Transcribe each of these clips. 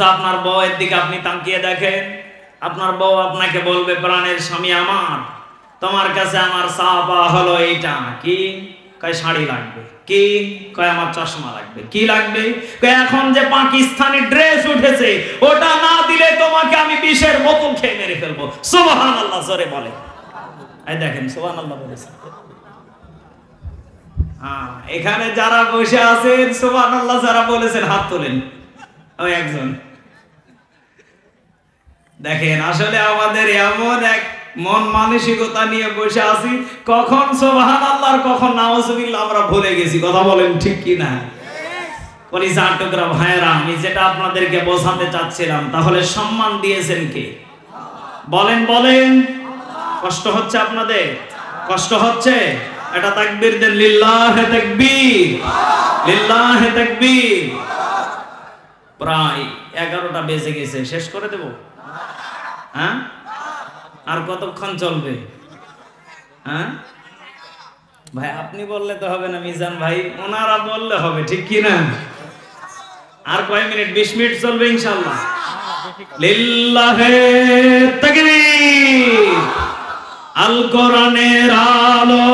আপনার বউয়ের দিকে আপনি তাকিয়ে দেখেন। আপনার বউ আপনাকে বলবে, প্রাণের স্বামী আমার, তোমার কাছে আমার চাপা হলো এইটা কি? কয়, শাড়ি লাগবে। কি? কয়, আমার চশমা লাগবে। কি লাগবে? কয়, এখন যে পাকিস্তানি ড্রেস উঠেছে, ওটা না দিলে তোমাকে আমি বিষের বোতল খেয়ে মেরে ফেলব। সুবহান আল্লাহ জোরে বলে এই দেখেন সুবহান আল্লাহ বলেছে। হ্যাঁ এখানে যারা বসে আছেন সুবহান আল্লাহ যারা বলেছেন, হাত তোলেন। ওই একজন। দেখেন, আসলে আমাদের এমন এক মন মানসিকতা নিয়ে বসে আছি, কখন সোহান আল্লাহর কখন নাওজুবিল্লাহ আমরা ভুলে গেছি, কথা বলেন ঠিক কি না টুকরা ভাইয়েরা আমি যেটা আপনাদেরকে বোঝাতে চাচ্ছিলাম, তাহলে সম্মান দিয়েছেন কে? বলেন বলেন। কষ্ট হচ্ছে আপনাদের? কষ্ট হচ্ছে? এটা তাকবীর দেন, লিল্লাহে তাকবীর। লিল্লাহে তাকবীর। প্রায় এগারোটা বেজে গেছে। শেষ করে দেব? হ্যাঁ? আর কতক্ষণ চলবে? হ্যাঁ? ভাই, আপনি বললে তো হবে না, মিজান ভাই। ওনারা বললে হবে, ঠিক কি না? আর কয় মিনিট? বিশ মিনিট চলবে ইনশাল্লাহ আল কোরআনের আলো।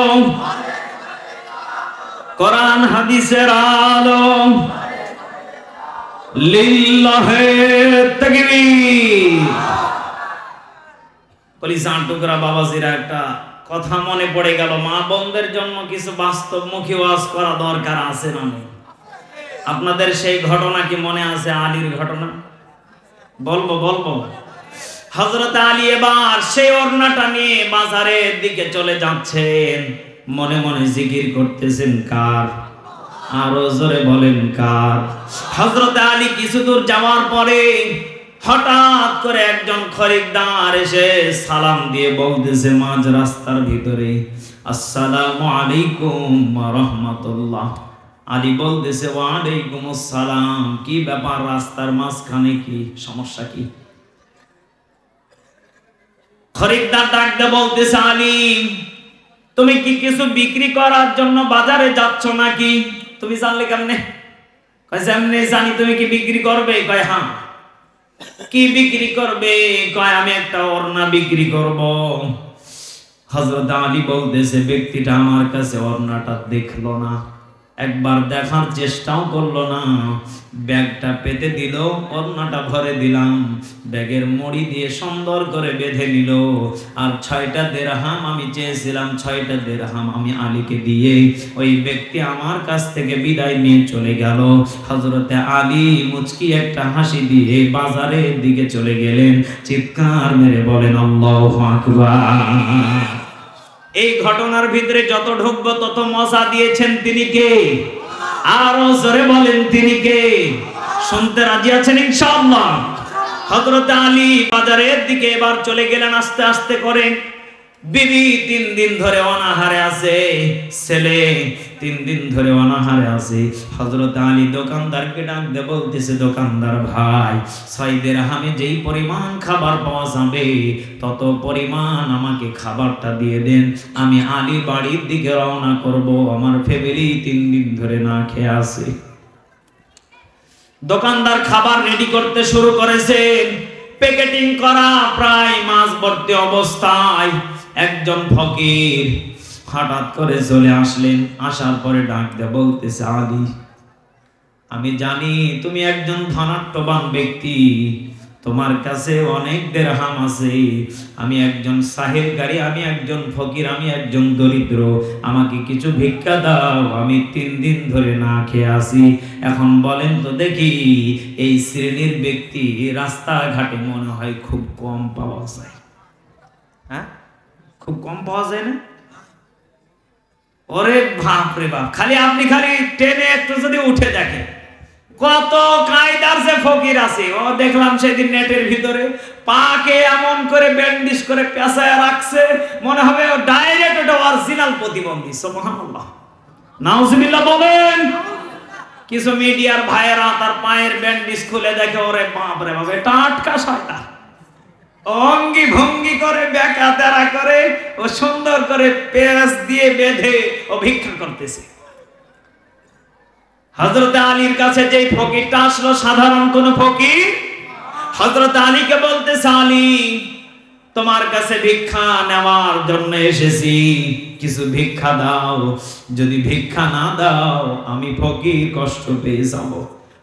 কোরআন হাদিসের আলো। বাবাজিরা, একটা কথা মনে পড়ে গেল। মা বোনদের জন্য কিছু বাস্তবমুখী ওয়াজ করা দরকার আছে না? আপনাদের সেই ঘটনা কি মনে আছে, আলীর ঘটনা? বলব বলব। হজরত আলী এবার সেই ওড়নাটা নিয়ে বাজারের দিকে চলে যাচ্ছেন। মনে মনে জিকির করতেছেন, কার? আরও জোরে বলেন কার? হজরত আলী কিছু দূর যাওয়ার পরে হঠাৎ করে একজন খরিদ্দার এসে সালাম দিয়ে বলতেছে মাঝ রাস্তার ভিতরে, আসসালামু আলাইকুম রাহমাতুল্লাহ। আলী বলতেছে ওয়ালাইকুম আসসালাম কি ব্যাপার রাস্তার মাঝখানে কি? সমস্যা কি? খরিদ্দার ডাকতে বলতেছে, আলী, তুমি কি কিছু বিক্রি করার জন্য বাজারে যাচ্ছ নাকি? তুমি জানলে কেমনে? যেমনি জানি তুমি কি বিক্রি করবে? কয় হ্যাঁ। কি বিক্রি করবে? কয়, আমি একটা অর্ণা বিক্রি করব। হজরত আলী বলতেছে, ব্যক্তিটা আমার কাছে ওড়নাটা দেখল না। একবার দেখার চেষ্টাও করল না। ব্যাগটা পেতে দিল ওড়নাটা ভরে দিলাম। ব্যাগের মড়ি দিয়ে সুন্দর করে বেঁধে নিল। আর ছয়টা দেড়হাম আমি চেয়েছিলাম, ছয়টা দেড়হাম আমি আলীকে দিয়ে। ওই ব্যক্তি আমার কাছ থেকে বিদায় নিয়ে চলে গেল। হজরতে আলী মুচকি একটা হাসি দিয়ে বাজারের দিকে চলে গেলেন। চিৎকার মেরে বলেন, আল্লাহু আকবার। এই ঘটনার ভিতরে যত ঢুকবো, তত মজা দিয়েছেন তিনি কে? আরও জোরে বলেন তিনি কে? শুনতে রাজি আছেন হযরত আলী বাজারের দিকে এবার চলে গেলেন আস্তে আস্তে করে। বিবি তিন দিন ধরে অনাহারে আছে, ছেলে তিন দিন ধরে অনাহারে আছে। হজরত আলী দোকানদারকে ডাকতে বলতেছে, দোকানদার ভাই ছয়দের হামে যেই পরিমাণ খাবার পাওয়া যাবে, তত পরিমাণ আমাকে খাবারটা দিয়ে দেন। আমি আলী বাড়ির দিকে রওনা করব, আমার ফ্যামিলি তিন দিন ধরে না খেয়ে আছে। দোকানদার খাবার রেডি করতে শুরু করেছেন প্যাকেটিং করা প্রায় মাছ ভর্তি অবস্থায় একজন ফকির হঠাৎ করে চলে আসলেন, আসার পরে ডাক দিয়ে বলতেছে আলী আমি জানি তুমি একজন ধনাট্যবান ব্যক্তি, তোমার কাছে অনেক দেরহাম আছে, আমি একজন সাহেবগারি, আমি একজন ফকির, আমি একজন দরিদ্র, আমাকে কিছু ভিক্ষা দাও, আমি তিন দিন ধরে না খেয়ে আসি এখন বলেন তো দেখি, এই শ্রেণির ব্যক্তি রাস্তাঘাটে মনে হয় খুব কম পাওয়া যায়। হ্যাঁ? খুব কম পাওয়া যায় না? ওরে বাপ রে বাপ, খালি আপনি খালি ট্রেনে একটু যদি উঠে দেখেন। কত কায়দার যে ফকির আছে, ও দেখলাম সেদিন নেটের ভিতরে পাকে এমন করে ব্যান্ডিশ করে পেঁচায় রাখছে, মনে হবে ও ডাইরেক্ট ওটা অরিজিনাল প্রতিবন্ধী, সুবহানাল্লাহ। নাউজুবিল্লাহ বলেন, কিছু মিডিয়ার ভাইয়েরা তার পায়ের ব্যান্ডিশ খুলে দেখে, ওরে বাপ রে বাপ, এটা আটকা শয়তান। অঙ্গি ভঙ্গি করে বেকা তেরা করে ও সুন্দর করে পেঁয়াজ দিয়ে বেঁধে ও ভিক্ষা করতেছে। হজরত আলীর কাছে যে ফকিরটা আসলো, সাধারণ কোন ফকির? হযরত আলীকে বলতেছে, আলী, তোমার কাছে ভিক্ষা নেওয়ার জন্য এসেছি। কিছু ভিক্ষা দাও। যদি ভিক্ষা না দাও, আমি ফকির কষ্ট পেয়ে যাব।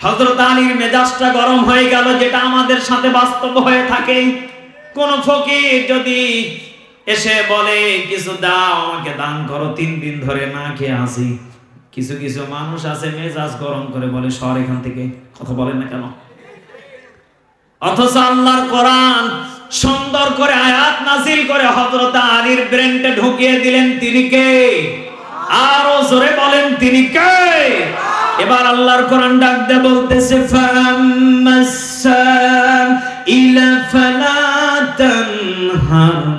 হযরত আলীর মেজাজটা গরম হয়ে গেল, যেটা আমাদের সাথে বাস্তব হয়ে থাকে। কোন ফকির যদি এসে বলে, কিছু দাও, আমাকে দান করো, তিন দিন ধরে না খেয়ে আসি। কিছু কিছু মানুষ আছে, মেজাজ গরম করে বলে, সর এখান থেকে। কথা বলেন না কেন? অথচ আল্লাহর কোরআন সুন্দর করে আয়াত নাজিল করে হযরত আলীর ব্রেনটে ঢুকিয়ে দিলেন, তিনি কে? আরও জোরে বলেন, তিনি কে? এবার আল্লাহর কোরআন ডাক দিয়ে বলতেছে ফামাসান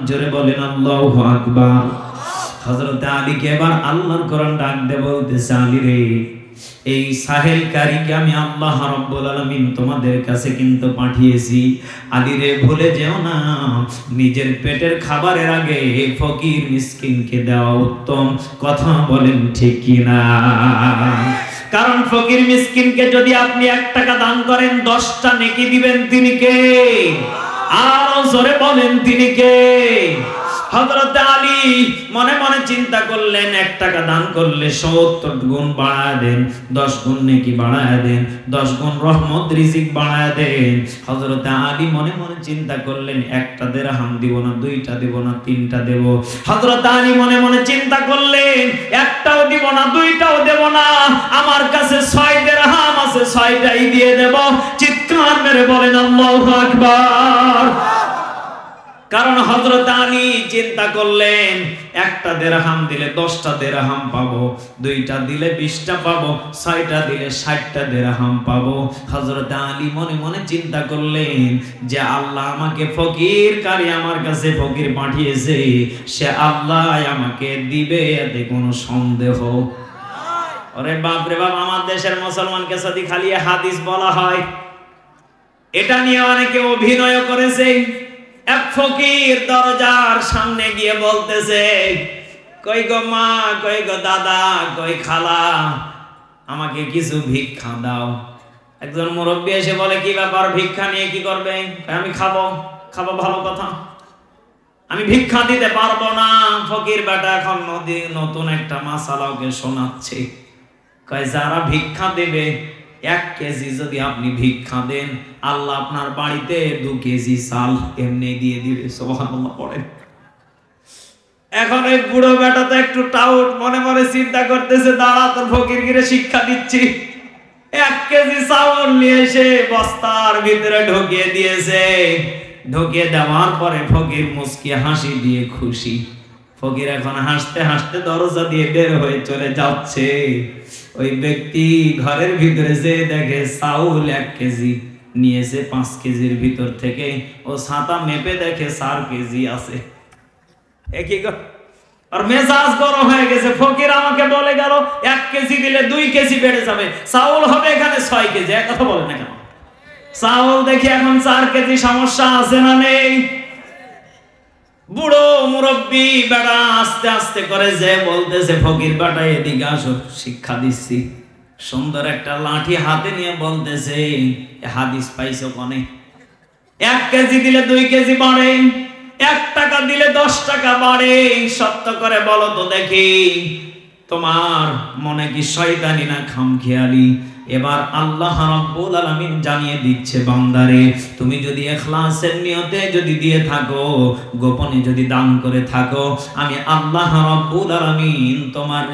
জোরে বলেন, আল্লাহু আকবার। হযরত আলীকে এবার আল্লাহর কোরআন ডাক দিয়ে বলতেছে, আলী রে, এই সাহেলকারীকে আমি আল্লাহ রাব্বুল আলামিন তোমাদের কাছে কিন্তু পাঠিয়েছি। আদিরে ভুলে যেও না, নিজের পেটের খাবারের আগে ফকির মিসকিনকে দেওয়া উত্তম। কথা বলেন ঠিক কি না কারণ ফকির মিসকিনকে যদি আপনি এক টাকা দান করেন, দশটা নেকি দিবেন, তিনি কে? আরও জোরে বলেন তিনি কে? হযরত আলী মনে মনে চিন্তা করলেন, এক টাকা দান করলে সত্তর গুণ বাড়ায় দেন, দশ গুণ নেকি বাড়ায় দেন, দশ গুণ রহমত রিজিক বাড়ায় দেন। হযরত আলী মনে মনে চিন্তা করলেন, একটা দিব না, দুইটা দেব না, তিনটা দেব। হযরত আলী মনে মনে চিন্তা করলেন, একটাও দিব না, দুইটাও দেব না, আমার কাছে ছয় দেড়হাম আছে, ছয়টাই দিয়ে দেব। চিৎকার মেরে বলেন, আল্লাহু আকবার। কারণ হজরত আলী চিন্তা করলেন, একটা দেড়হাম দিলে দশটা দেড়হাম পাবো, দুইটা দিলে বিশটা পাবো, ছয়টা দিলে ষাটটা দেড়হাম পাবো। হজরত আলী মনে মনে চিন্তা করলেন যে আল্লাহ আমাকে ফকির, কারি আমার কাছে ফকির পাঠিয়েছে, সে আল্লাহ আমাকে দিবে, এতে কোনো সন্দেহ। ওরে বাপ রে বাপ, আমার দেশের মুসলমানকে যদি খালি হাদিস বলা হয় এটা নিয়ে অনেকে অভিনয় করেছে। এক ফকির দরজার সামনে গিয়ে বলতেছে, কই গো মা, কই গো দাদা, কই খালা, আমাকে কিছু ভিক্ষা দাও। একজন মুরব্বী এসে বলে, কি ব্যাপার, ভিক্ষা নিয়ে কি করবে? আমি খাব খাব ভালো কথা। আমি ভিক্ষা দিতে পারব না, ফকির বেটা এখন নদী, নতুন একটা মাসালা ওকে শোনাচ্ছে। কয়, যারা ভিক্ষা দেবে এক কেজি যদি আপনি ভিক্ষা দেন, আল্লাহ আপনার বাড়িতে দু কেজি চাল এমনি দিয়ে দিবে সোহানুল্লাহ পড়ে এখন এই বুড়ো বেটা তো একটু টাউট, মনে মনে চিন্তা করতেছে, দাঁড়া তোর ফকির গিরে শিক্ষা দিচ্ছি। এক কেজি চাউল নিয়ে এসে বস্তার ভিতরে ঢুকিয়ে দিয়েছে। ঢুকিয়ে দেওয়ার পরে ফকির মুসকি হাসি দিয়ে খুশি। ফকির এখন হাসতে হাসতে দরজা দিয়ে বের হয়ে চলে যাচ্ছে। ওই ব্যক্তি ঘরের ভিতরে যে দেখে চাউল এক কেজি নিয়েছে পাঁচ কেজির ভিতর থেকে, ও ছাতা মেপে দেখে চার কেজি আছে। আর মেজাজ গরম হয়ে গেছে, ফকির আমাকে বলে গেল, এক কেজি দিলে দুই কেজি বেড়ে যাবে, চাউল হবে এখানে ছয় কেজি, এক কথা বলে না কেন? চাউল দেখি এখন চার কেজি সমস্যা আছে না নেই? বুড়ো মুরব্বী বেড়া আস্তে আস্তে করে যে বলতেছে, ফকির বেটা, এদিকে আসো, শিক্ষা দিচ্ছি। সুন্দর একটা লাঠি হাতে নিয়ে বলতেছে হাদিস পাইছো কনে? এক কেজি দিলে দুই কেজি বাড়ে, এক টাকা দিলে দশ টাকা বাড়ে। সত্য করে বলো তো দেখি, তোমার মনে কি শয়তানি না খামখেয়ালি? এবার আল্লাহ রাব্বুল আলামিন জানিয়ে দিচ্ছে, বান্দারে, তুমি যদি ইখলাসের নিয়তে যদি দিয়ে থাকো, গোপনে যদি দান করে থাকো, আমি আল্লাহ রাব্বুল আলামিন তোমার